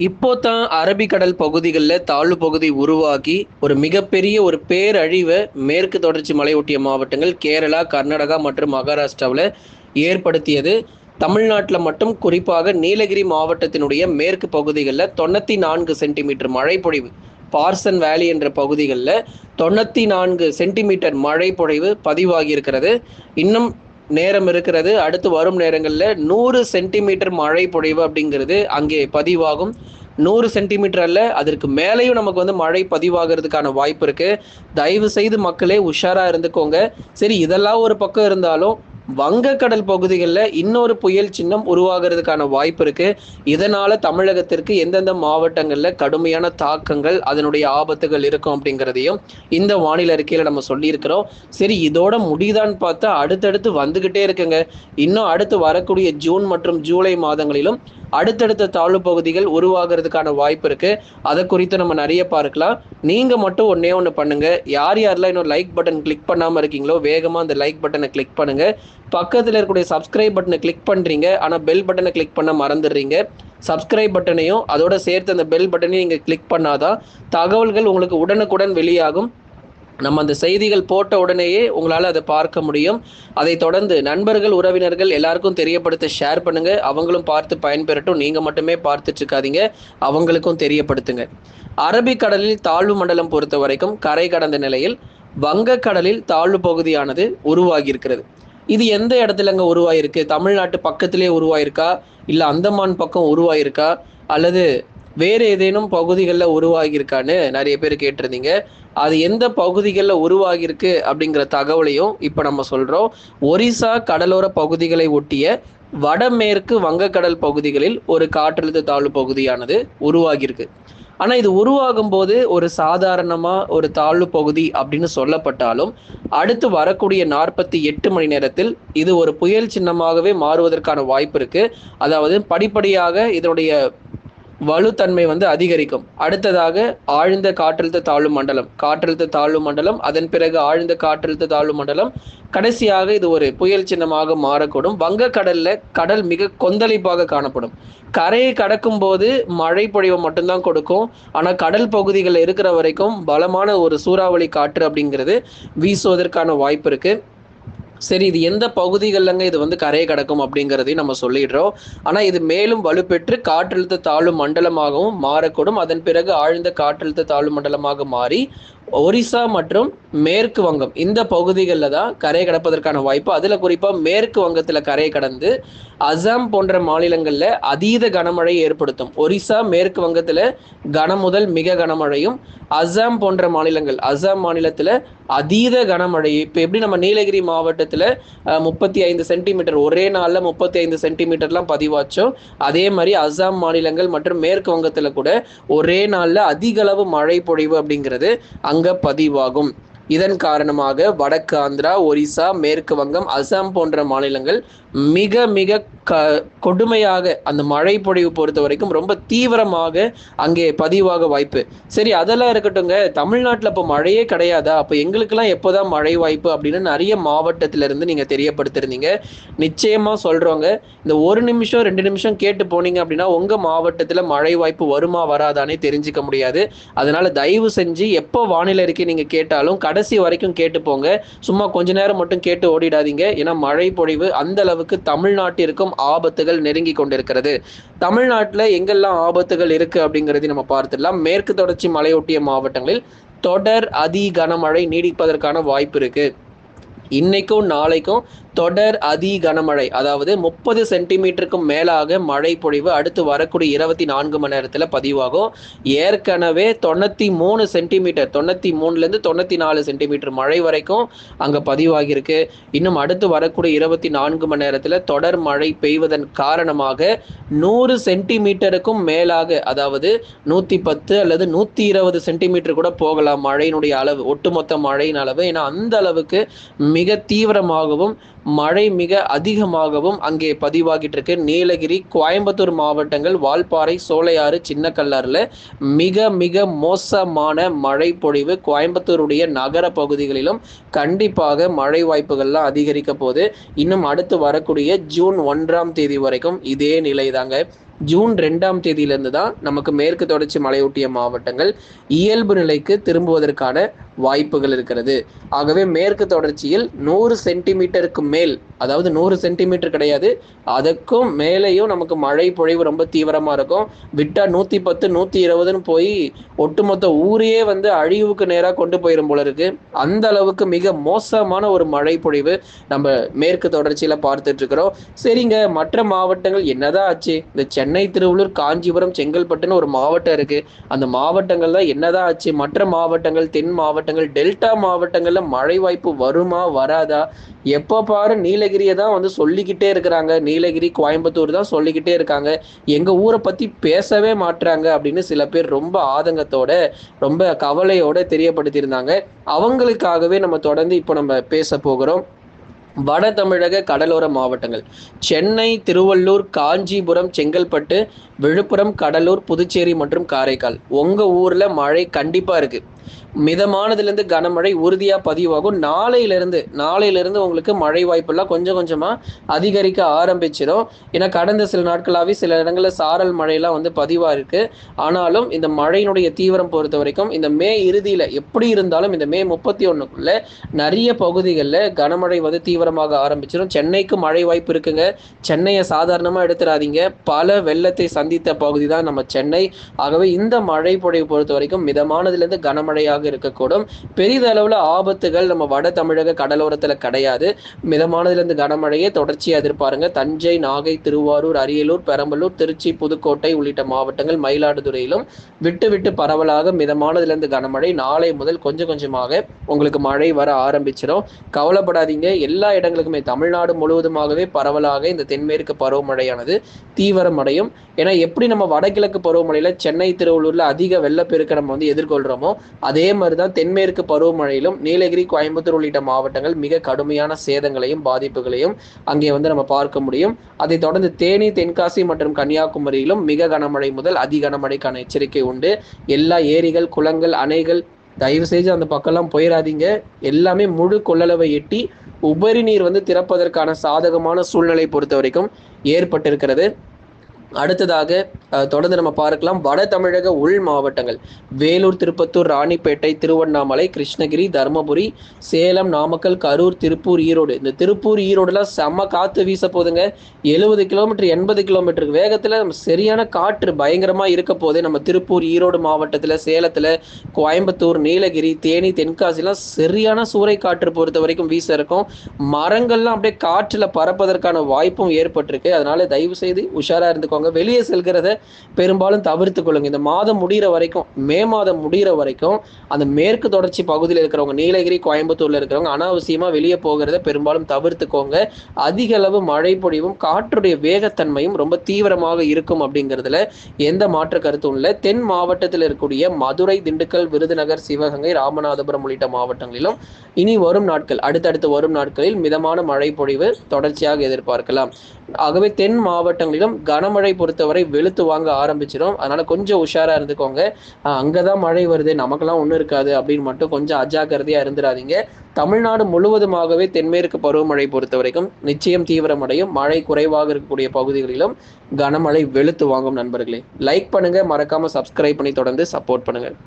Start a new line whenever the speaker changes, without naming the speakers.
இப்போ தான் அரபிக்கடல் பகுதிகளில் தாழ்வு பகுதி உருவாகி ஒரு மிகப்பெரிய ஒரு பேரழிவை மேற்கு தொடர்ச்சி மலையொட்டிய மாவட்டங்கள் கேரளா கர்நாடகா மற்றும் மகாராஷ்டிராவில் ஏற்படுத்தியது. தமிழ்நாட்டில் மட்டும் குறிப்பாக நீலகிரி மாவட்டத்தினுடைய மேற்கு பகுதிகளில் தொண்ணூற்றி நான்கு சென்டிமீட்டர் மழைப்பொழிவு பார்சன் வேலி என்ற பகுதிகளில் தொண்ணூற்றி நான்கு சென்டிமீட்டர் மழை பொழிவு பதிவாகி இருக்கிறது இன்னும் நேரம் இருக்கிறது. அடுத்து வரும் நேரங்களில் நூறு சென்டிமீட்டர் மழை பொழிவு அப்படிங்கிறது அங்கே பதிவாகும். நூறு சென்டிமீட்டர் அல்ல அதற்கு மேலேயும் நமக்கு வந்து மழை பதிவாகிறதுக்கான வாய்ப்பு இருக்கு. தயவு செய்து மக்களே உஷாரா இருந்துக்கோங்க. சரி இதெல்லாம் ஒரு பக்கம் இருந்தாலும் வங்கக்கடல் பகுதிகளில் இன்னொரு புயல் சின்னம் உருவாகிறதுக்கான வாய்ப்பு இருக்கு. இதனால தமிழகத்திற்கு எந்தெந்த மாவட்டங்களில் கடுமையான தாக்கங்கள் அதனுடைய ஆபத்துகள் இருக்கும் அப்படிங்கிறதையும் இந்த வானிலை அறிக்கையில் நம்ம சொல்லியிருக்கிறோம். சரி இதோட முடிதான்னு பார்த்தா அடுத்தடுத்து வந்துகிட்டே இருக்குங்க. இன்னும் அடுத்து வரக்கூடிய ஜூன் மற்றும் ஜூலை மாதங்களிலும் அடுத்தடுத்த தாழ்வு பகுதிகள் உருவாகிறதுக்கான வாய்ப்பு இருக்கு. அதை குறித்து நம்ம நிறைய பார்க்கலாம். நீங்க மட்டும் ஒன்னே ஒன்று பண்ணுங்க. யார் யாரெல்லாம் இன்னும் லைக் பட்டன் கிளிக் பண்ணாம இருக்கீங்களோ வேகமா அந்த லைக் பட்டனை கிளிக் பண்ணுங்க. பக்கத்தில் இருக்கக்கூடிய சப்ஸ்கிரைப் பட்டனை கிளிக் பண்றீங்க. ஆனா பெல் பட்டனை கிளிக் பண்ண மறந்துடுறீங்க. சப்ஸ்கிரைப் பட்டனையும் அதோட சேர்த்து அந்த பெல் பட்டனையும் நீங்க கிளிக் பண்ணாதான் தகவல்கள் உங்களுக்கு உடனுக்குடன் வெளியாகும். நம்ம அந்த செய்திகள் போட்ட உடனேயே உங்களால் அதை பார்க்க முடியும். அதை தொடர்ந்து நண்பர்கள் உறவினர்கள் எல்லாருக்கும் தெரியப்படுத்த ஷேர் பண்ணுங்க. அவங்களும் பார்த்து பயன்பெறட்டும். நீங்க மட்டுமே பார்த்துட்டு இருக்காதீங்க அவங்களுக்கும் தெரியப்படுத்துங்க. அரபிக்கடலில் தாழ்வு மண்டலம் பொறுத்த வரைக்கும் கரை கடந்த நிலையில் வங்கக்கடலில் தாழ்வு பகுதியானது உருவாகி இருக்கிறது இது எந்த இடத்துலங்க உருவாயிருக்கு? தமிழ்நாட்டு பக்கத்திலே உருவாயிருக்கா? இல்லை அந்தமான் பக்கம் உருவாயிருக்கா? அல்லது வேறு ஏதேனும் பகுதிகளில் உருவாகியிருக்கான்னு நிறைய பேர் கேட்டிருந்தீங்க. அது எந்த பகுதிகளில் உருவாகியிருக்கு அப்படிங்கிற தகவலையும் இப்போ நம்ம சொல்கிறோம் ஒரிசா கடலோர பகுதிகளை ஒட்டிய வடமேற்கு வங்கக்கடல் பகுதிகளில் ஒரு காற்றழுத்த தாழ்வு பகுதியானது உருவாகியிருக்கு. ஆனால் இது உருவாகும் போது ஒரு சாதாரணமாக ஒரு தாழ்வு பகுதி அப்படின்னு சொல்லப்பட்டாலும் அடுத்து வரக்கூடிய நாற்பத்தி எட்டு மணி நேரத்தில் இது ஒரு புயல் சின்னமாகவே மாறுவதற்கான வாய்ப்பு இருக்குது அதாவது படிப்படியாக இதனுடைய வலுத்தன்மை வந்து அதிகரிக்கும். அடுத்ததாக ஆழ்ந்த காற்றழுத்த தாழ்வு மண்டலம். காற்றழுத்த தாழ்வு மண்டலம் அதன் பிறகு ஆழ்ந்த காற்றழுத்த தாழ்வு மண்டலம். கடைசியாக இது ஒரு புயல் சின்னமாக மாறக்கூடும். வங்கக்கடல்ல கடல் மிக கொந்தளிப்பாக காணப்படும். கரையை கடக்கும் போது மழை பொழிவை மட்டும்தான் கொடுக்கும். ஆனால் கடல் பகுதிகளில் இருக்கிற வரைக்கும் பலமான ஒரு சூறாவளி காற்று அப்படிங்கிறது வீசுவதற்கான வாய்ப்பு இருக்கு. சரி இது எந்த பகுதிகளிலங்க இது வந்து கரையை கடக்கும் அப்படிங்கிறதையும் நம்ம சொல்லிடுறோம். ஆனால் இது மேலும் வலுப்பெற்று காற்றழுத்த தாழ்வு மண்டலமாகவும் மாறக்கூடும். அதன் பிறகு ஆழ்ந்த காற்றழுத்த தாழ்வு மண்டலமாக மாறி ஒரிசா மற்றும் மேற்கு வங்கம். இந்த பகுதிகளில் தான் கரையை கடப்பதற்கான வாய்ப்பு. அதில் குறிப்பாக மேற்கு வங்கத்தில் கரை கடந்து அசாம் போன்ற மாநிலங்களில் அதீத கனமழை ஏற்படுத்தும். ஒரிசா மேற்கு வங்கத்தில் கன முதல் மிக கனமழையும் அசாம் போன்ற மாநிலங்கள் அசாம் மாநிலத்தில் அதீத கனமழை இப்போ எப்படி நம்ம நீலகிரி மாவட்டத்தில் முப்பத்தி ஐந்து சென்டிமீட்டர் ஒரே நாளில் முப்பத்தி ஐந்து சென்டிமீட்டர்லாம் பதிவாச்சோம் அதே மாதிரி அசாம் மாநிலங்கள் மற்றும் மேற்கு வங்கத்தில் கூட ஒரே நாளில் அதிகளவு மழை பொழிவு அப்படிங்கிறது அங்கே பதிவாகும் இதன் காரணமாக வடக்கு ஆந்திரா ஒரிசா மேற்கு வங்கம் அசாம் போன்ற மாநிலங்கள் மிக மிக க கொடுமையாக அந்த மழை பொழிவு பொறுத்த வரைக்கும் ரொம்ப தீவிரமாக அங்கே பதிவாக வாய்ப்பு. சரி அதெல்லாம் இருக்கட்டுங்க தமிழ்நாட்டில் இப்போ மழையே கிடையாதா? அப்போ எங்களுக்கெல்லாம் எப்போதான் மழை வாய்ப்பு அப்படின்னு நிறைய மாவட்டத்திலிருந்து நீங்கள் தெரியப்படுத்திருந்தீங்க. நிச்சயமாக சொல்கிறோங்க இந்த ஒரு நிமிஷம் ரெண்டு நிமிஷம் கேட்டு போனீங்க அப்படின்னா உங்கள் மாவட்டத்தில் மழை வாய்ப்பு வருமா வராதானே தெரிஞ்சுக்க முடியாது. அதனால தயவு செஞ்சு எப்போ வானிலை இருக்கே நீங்கள் கேட்டாலும் கடைசி வரைக்கும் கேட்டு போங்க. சும்மா கொஞ்ச நேரம் மட்டும் கேட்டு ஓடிடாதீங்க. ஏன்னா மழை பொழிவு அந்த அளவுக்கு தமிழ்நாட்டிற்கும் ஆபத்துகள் நெருங்கி கொண்டிருக்கிறது. தமிழ்நாட்டில் எங்கெல்லாம் ஆபத்துகள் இருக்கு அப்படிங்கிறதையும் நம்ம பார்த்துடலாம். மேற்கு தொடர்ச்சி மலையொட்டிய மாவட்டங்களில் தொடர் அதி கனமழை நீடிப்பதற்கான வாய்ப்பு இருக்கு. இன்னைக்கும் நாளைக்கும் தொடர் அதி கனமழை அதாவது முப்பது சென்டிமீட்டருக்கும் மேலாக மழை பொழிவு அடுத்து வரக்கூடிய இருபத்தி நான்கு மணி நேரத்தில் பதிவாகும். ஏற்கனவே தொண்ணூற்றி மூணு சென்டிமீட்டர் தொண்ணூற்றி மூணுலேருந்து தொண்ணூற்றி நாலு சென்டிமீட்டர் மழை வரைக்கும் அங்கே பதிவாகியிருக்கு. இன்னும் அடுத்து வரக்கூடிய இருபத்தி நான்கு மணி நேரத்தில் தொடர் மழை பெய்வதன் காரணமாக நூறு சென்டிமீட்டருக்கும் மேலாக அதாவது நூற்றி பத்து அல்லது நூற்றி இருபது சென்டிமீட்டர் கூட போகலாம் மழையினுடைய அளவு ஒட்டுமொத்த மழையின் அளவு. ஏன்னா அந்த அளவுக்கு மிக தீவிரமாகவும் மழை மிக அதிகமாகவும் அங்கே பதிவாகிட்டு இருக்கு நீலகிரி கோயம்புத்தூர் மாவட்டங்கள் வால்பாறை சோலையாறு சின்ன மிக மிக மோசமான மழை பொழிவு கோயம்புத்தூருடைய நகர பகுதிகளிலும் கண்டிப்பாக மழை வாய்ப்புகள்லாம் அதிகரிக்க போது இன்னும் அடுத்து வரக்கூடிய ஜூன் ஒன்றாம் தேதி வரைக்கும் இதே நிலை தாங்க ஜூன் ரெண்டாம் தேதியிலிருந்து தான் நமக்கு மேற்கு தொடர்ச்சி மலையொட்டிய மாவட்டங்கள் இயல்பு நிலைக்கு திரும்புவதற்கான வாய்ப்புகள் இருக்கிறது. ஆகவே மேற்கு தொடர்ச்சியில் நூறு சென்டிமீட்டருக்கு மேல் அதாவது நூறு சென்டிமீட்டர் கிடையாது அதுக்கும் மேலேயும் நமக்கு மழை பொழிவு ரொம்ப தீவிரமாக இருக்கும். விட்டா நூற்றி பத்து நூற்றி இருபதுன்னு போய் ஒட்டுமொத்த ஊரையே வந்து அழிவுக்கு நேராக கொண்டு போயிடும் போல இருக்கு. அந்த அளவுக்கு மிக மோசமான ஒரு மழை பொழிவு நம்ம மேற்கு தொடர்ச்சியில் பார்த்துட்டு இருக்கிறோம். சரிங்க மற்ற மாவட்டங்கள் என்னதான் ஆச்சு? இந்த சென்னை திருவள்ளூர் காஞ்சிபுரம் செங்கல்பட்டுன்னு ஒரு மாவட்டம் இருக்கு. அந்த மாவட்டங்கள் தான் என்னதான் ஆச்சு? மற்ற மாவட்டங்கள் தென் மாவட்டம் மாவட்டங்கள் டெல்டா மாவட்டங்களில் மழை வாய்ப்பு வருமா வராதா? எப்போ பாரு நீலகிரியை தான் வந்து சொல்லிக்கிட்டே இருக்கிறாங்க. நீலகிரி கோயம்புத்தூர் தான் சொல்லிக்கிட்டே இருக்காங்க. எங்கள் ஊரை பற்றி பேசவே மாட்டுறாங்க அப்படின்னு சில பேர் ரொம்ப ஆதங்கத்தோட ரொம்ப கவலையோட தெரியப்படுத்தியிருந்தாங்க. அவங்களுக்காகவே நம்ம தொடர்ந்து இப்போ நம்ம பேச போகிறோம். வட தமிழக கடலோர மாவட்டங்கள். சென்னை திருவள்ளூர் காஞ்சிபுரம் செங்கல்பட்டு விழுப்புரம் கடலூர் புதுச்சேரி மற்றும் காரைக்கால். உங்க ஊர்ல மழை கண்டிப்பா இருக்கு. மிதமானதுலேருந்து கனமழை உறுதியாக பதிவாகும். நாளையிலேருந்து நாளையிலேருந்து உங்களுக்கு மழை வாய்ப்பெல்லாம் கொஞ்சம் கொஞ்சமாக அதிகரிக்க ஆரம்பிச்சிடும். ஏன்னா கடந்த சில நாட்களாகவே சில இடங்களில் சாரல் மழையெல்லாம் வந்து பதிவாக இருக்குது ஆனாலும் இந்த மழையினுடைய தீவிரம் பொறுத்த வரைக்கும் இந்த மே இறுதியில் எப்படி இருந்தாலும் இந்த மே முப்பத்தி ஒன்றுக்குள்ளே நிறைய பகுதிகளில் கனமழை வந்து தீவிரமாக ஆரம்பிச்சிடும். சென்னைக்கு மழை வாய்ப்பு இருக்குங்க. சென்னையை சாதாரணமாக எடுத்துடாதீங்க. பல வெள்ளத்தை சந்தித்த பகுதி தான் நம்ம சென்னை. ஆகவே இந்த மழை பொழிவு பொறுத்த வரைக்கும் மிதமானதுலேருந்து கனமழை கனமழையாக மழையாக இருக்கக்கூடும். பெரிதளவில் ஆபத்துகள் நம்ம வட தமிழக கடலோரத்தில் கிடையாது. மிதமானதுலேருந்து கனமழையே தொடர்ச்சியாக எதிர்பாருங்க. தஞ்சை நாகை திருவாரூர் அரியலூர் பெரம்பலூர் திருச்சி புதுக்கோட்டை உள்ளிட்ட மாவட்டங்கள் மயிலாடுதுறையிலும் விட்டு விட்டு பரவலாக மிதமானதுலேருந்து கனமழை நாளை முதல் கொஞ்சம் கொஞ்சமாக உங்களுக்கு மழை வர ஆரம்பிச்சிடும் கவலைப்படாதீங்க. எல்லா இடங்களுக்குமே தமிழ்நாடு முழுவதுமாகவே பரவலாக இந்த தென்மேற்கு பருவமழையானது தீவிரமடையும். ஏன்னா எப்படி நம்ம வடகிழக்கு பருவமழையில் சென்னை திருவள்ளூரில் அதிக வெள்ளப்பெருக்கு நம்ம வந்து எதிர்கொள்கிறோமோ அதே மாதிரி தான் தென்மேற்கு பருவமழையிலும் நீலகிரி கோயம்புத்தூர் உள்ளிட்ட மாவட்டங்கள் மிக கடுமையான சேதங்களையும் பாதிப்புகளையும் அங்கே வந்து நம்ம பார்க்க முடியும். அதை தொடர்ந்து தேனி தென்காசி மற்றும் கன்னியாகுமரியிலும் மிக கனமழை முதல் அதி கனமழைக்கான எச்சரிக்கை உண்டு. எல்லா ஏரிகள் குளங்கள் அணைகள் தயவு செய்து அந்த பக்கம்லாம் போயிடாதீங்க எல்லாமே முழு கொள்ளளவை எட்டி உபரி நீர் வந்து திறப்பதற்கான சாதகமான சூழ்நிலை பொறுத்த வரைக்கும் ஏற்பட்டிருக்கிறது. அடுத்ததாக தொடர்ந்து நம்ம பார்க்கலாம் வட தமிழக உள் மாவட்டங்கள். வேலூர் திருப்பத்தூர் ராணிப்பேட்டை திருவண்ணாமலை கிருஷ்ணகிரி தருமபுரி சேலம் நாமக்கல் கரூர் திருப்பூர் ஈரோடு. இந்த திருப்பூர் ஈரோடுலாம் செம்ம காற்று வீச போதுங்க எழுபது கிலோமீட்டர் எண்பது கிலோமீட்டருக்கு வேகத்தில் நம்ம சரியான காற்று பயங்கரமாக இருக்க போதே நம்ம திருப்பூர் ஈரோடு மாவட்டத்தில் சேலத்தில் கோயம்புத்தூர் நீலகிரி தேனி தென்காசிலாம் சரியான சூறை காற்று பொறுத்த வரைக்கும் வீச இருக்கும். மரங்கள்லாம் அப்படியே காற்றில் பறப்பதற்கான வாய்ப்பும் ஏற்பட்டிருக்கு. அதனால தயவு செய்து உஷாராக இருந்துக்கோங்க. வச்சுக்கோங்க வெளியே செல்கிறத பெரும்பாலும் தவிர்த்து கொள்ளுங்க. இந்த மாதம் முடிகிற வரைக்கும் மே மாதம் முடிகிற வரைக்கும் அந்த மேற்கு தொடர்ச்சி பகுதியில் இருக்கிறவங்க நீலகிரி கோயம்புத்தூர்ல இருக்கிறவங்க அனாவசியமா வெளியே போகிறத பெரும்பாலும் தவிர்த்துக்கோங்க. அதிக அளவு மழை பொழிவும் காற்றுடைய வேகத்தன்மையும் ரொம்ப தீவிரமாக இருக்கும் அப்படிங்கிறதுல எந்த மாற்று கருத்தும் இல்லை. தென் மாவட்டத்தில் இருக்கக்கூடிய மதுரை திண்டுக்கல் விருதுநகர் சிவகங்கை ராமநாதபுரம் உள்ளிட்ட மாவட்டங்களிலும் இனி வரும் நாட்கள் அடுத்தடுத்து வரும் நாட்களில் மிதமான மழை பொழிவு தொடர்ச்சியாக எதிர்பார்க்கலாம். ஆகவே தென் மாவட்டங்களிலும் கனமழை பொறுத்தவரை வெளுத்து வாங்க ஆரம்பிச்சிடும் அதனால கொஞ்சம் உஷாரா இருந்துக்கோங்க. அங்கதான் மழை வருது. நமக்கெல்லாம் ஒன்றும் இருக்காது அப்படின்னு மட்டும் கொஞ்சம் அஜாக்கிரதையா இருந்துடாதீங்க தமிழ்நாடு முழுவதுமாகவே தென்மேற்கு பருவமழை பொறுத்த வரைக்கும் நிச்சயம் தீவிரமடையும். மழை குறைவாக இருக்கக்கூடிய பகுதிகளிலும் கனமழை வெளுத்து வாங்கும் நண்பர்களே. லைக் பண்ணுங்க. மறக்காம சப்ஸ்கிரைப் பண்ணி தொடர்ந்து சப்போர்ட் பண்ணுங்க.